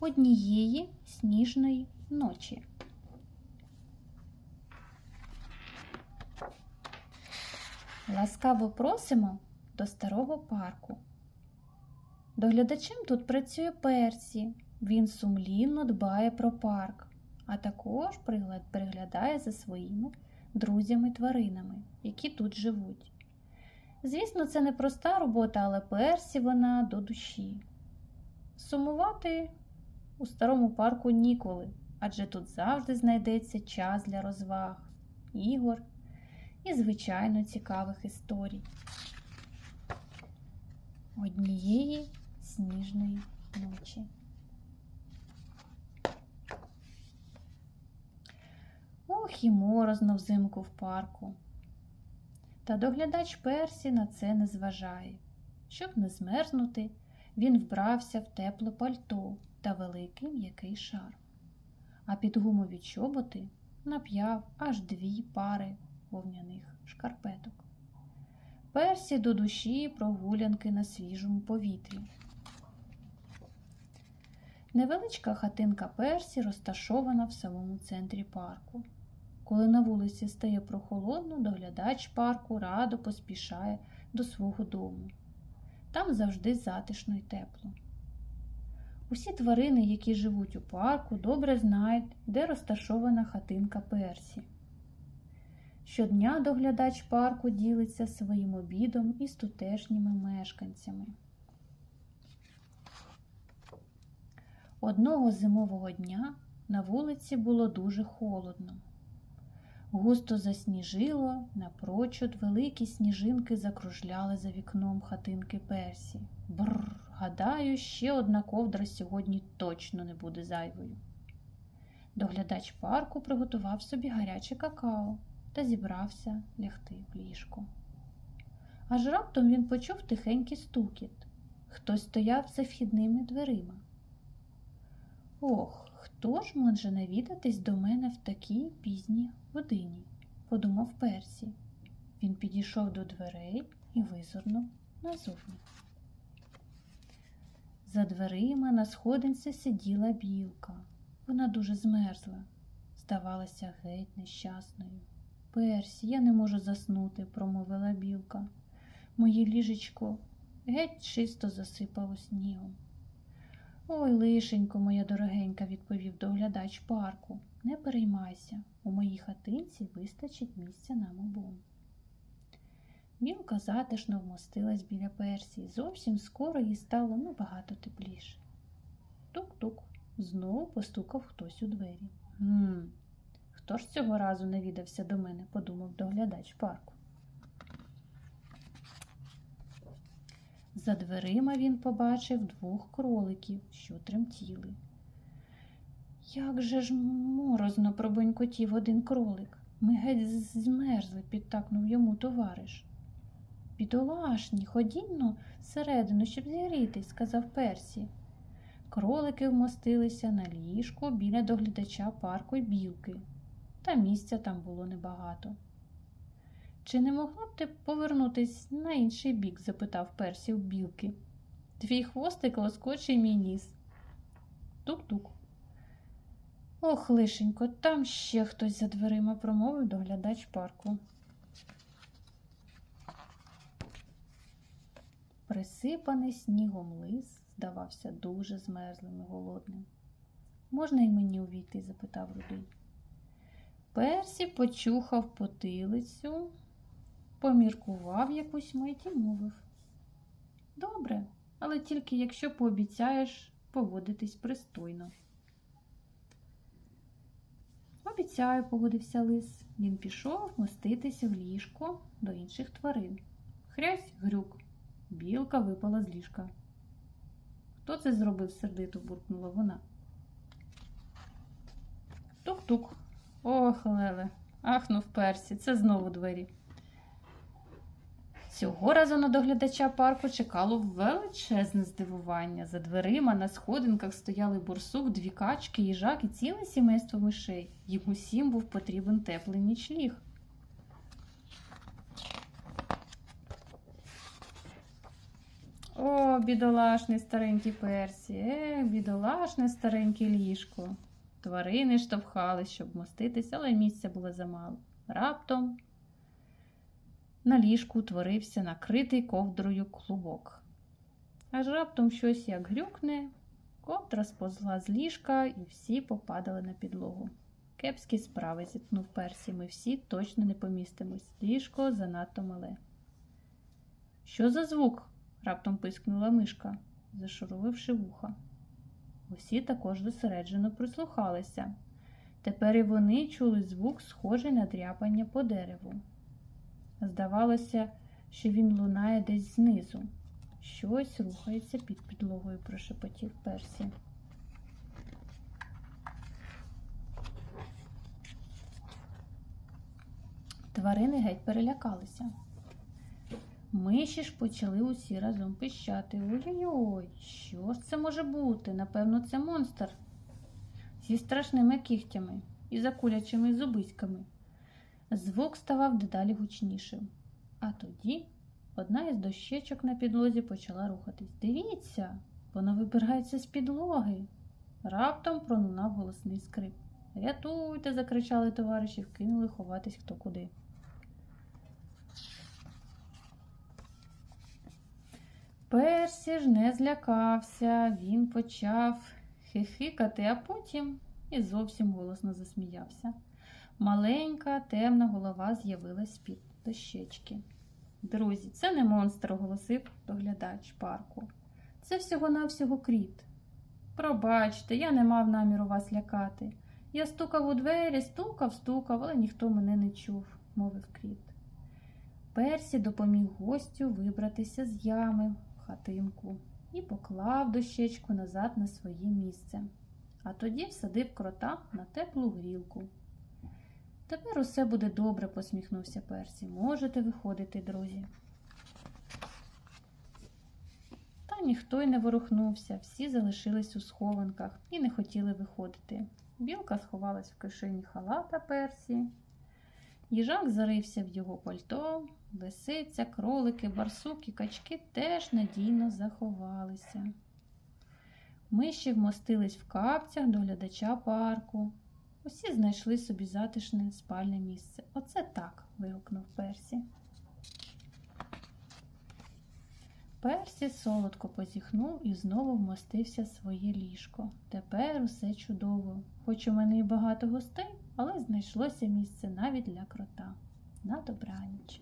однієї сніжної ночі. Ласкаво просимо до старого парку. Доглядачем тут працює Персі. Він сумлінно дбає про парк, а також приглядає за своїми друзями-тваринами, які тут живуть. Звісно, це не проста робота, але Персі вона до душі. Сумувати у старому парку ніколи, адже тут завжди знайдеться час для розваг, ігор і, звичайно, цікавих історій. Однієї сніжної ночі. Ох, і морозно взимку в парку. Та доглядач Персі на це не зважає. Щоб не змерзнути, він вбрався в тепле пальто та великий м'який шар. А під гумові чоботи нап'яв аж дві пари вовняних шкарпеток. Персі до душі прогулянки на свіжому повітрі. Невеличка хатинка Персі розташована в самому центрі парку. Коли на вулиці стає прохолодно, доглядач парку радо поспішає до свого дому. Там завжди затишно й тепло. Усі тварини, які живуть у парку, добре знають, де розташована хатинка Персі. Щодня доглядач парку ділиться своїм обідом із тутешніми мешканцями. Одного зимового дня на вулиці було дуже холодно. Густо засніжило, напрочуд великі сніжинки закружляли за вікном хатинки Персі. Бррр, гадаю, ще одна ковдра сьогодні точно не буде зайвою. Доглядач парку приготував собі гаряче какао та зібрався лягти в ліжко. Аж раптом він почув тихенький стукіт. Хтось стояв за вхідними дверима. Ох, хто ж може навідатись до мене в такій пізній годині? подумав Персі. Він підійшов до дверей і визирнув назовні. За дверима на сходинці сиділа білка. Вона дуже змерзла, здавалася геть нещасною. Персі, я не можу заснути, промовила білка. Моє ліжечко геть чисто засипало снігом. Ой, лишенько, моя дорогенька, відповів доглядач парку. Не переймайся, у моїй хатинці вистачить місця нам обом. Білка затишно вмостилась біля персії. Зовсім скоро їй стало набагато тепліше. Тук-тук, знову постукав хтось у двері. Гм, хто ж цього разу навідався до мене, подумав доглядач парку. За дверима він побачив двох кроликів, що тремтіли. Як же ж морозно пробонькотів один кролик. Ми геть змерзли, підтакнув йому товариш. Бідолашні, ходінно всередину, щоб зігрітись, сказав Персі. Кролики вмостилися на ліжку біля доглядача парку й білки, та місця там було небагато. Чи не могла б ти повернутись на інший бік? запитав Персі в білки. Твій хвостик лоскочий мій ніс. Тук-тук. Ох, лишенько, там ще хтось за дверима промовив доглядач парку. Присипаний снігом лис здавався дуже змерзлим і голодним. Можна й мені увійти? запитав рудий. Персі почухав потилицю, поміркував якусь мить і мовив. Добре, але тільки якщо пообіцяєш поводитись пристойно. Обіцяю, погодився лис. Він пішов моститися в ліжко до інших тварин. Хрясь грюк. Білка випала з ліжка. Хто це зробив? сердито буркнула вона. Тук-тук. Ох, Леле, ахнув Персі, це знову двері. Цього разу на доглядача парку чекало величезне здивування. За дверима на сходинках стояли бурсук, дві качки, їжак і ціле сімейство мишей. Їм усім був потрібен теплий нічліг. О, бідолашний старенький персі, е, бідолашне стареньке ліжко. Тварини штовхали, щоб моститись, але місця було замало. Раптом на ліжку утворився накритий ковдрою клубок. Аж раптом щось як грюкне, ковдра сповзла з ліжка, і всі попадали на підлогу. Кепські справи, зітхнув Персі, ми всі точно не помістимось. Ліжко занадто мале. Що за звук? раптом пискнула мишка, зашуровивши вуха. Усі також зосереджено прислухалися. Тепер і вони чули звук, схожий на дряпання по дереву. Здавалося, що він лунає десь знизу. Щось рухається під підлогою, прошепотів Персі. Тварини геть перелякалися. Миші ж почали усі разом пищати. Ой-ой-ой, що ж це може бути? Напевно, це монстр зі страшними кігтями і закулячими зубиськами. Звук ставав дедалі гучнішим. А тоді одна із дощечок на підлозі почала рухатись. Дивіться, воно вибирається з підлоги. Раптом пролунав голосний скрип. Рятуйте, закричали товариші, вкинули ховатись хто куди. Персі ж не злякався, він почав хихикати, а потім і зовсім голосно засміявся. Маленька темна голова з'явилась з-під дощечки. Друзі, це не монстр, оголосив доглядач парку. Це всього-навсього кріт. Пробачте, я не мав наміру вас лякати. Я стукав у двері, стукав, стукав, але ніхто мене не чув, мовив кріт. Персі допоміг гостю вибратися з ями в хатинку і поклав дощечку назад на своє місце, а тоді всадив крота на теплу грілку. Тепер усе буде добре, посміхнувся Персі. Можете виходити, друзі. Та ніхто й не ворухнувся, всі залишились у схованках і не хотіли виходити. Білка сховалась в кишені халата Персі. Їжак зарився в його пальто, лисиця, кролики, барсук і качки теж надійно заховалися. Миші вмостились в капцях до глядача парку. Усі знайшли собі затишне спальне місце. Оце так. вигукнув Персі. Персі солодко позіхнув і знову вмостився своє ліжко. Тепер усе чудово. Хоч у мене і багато гостей, але знайшлося місце навіть для крота. На добраніч.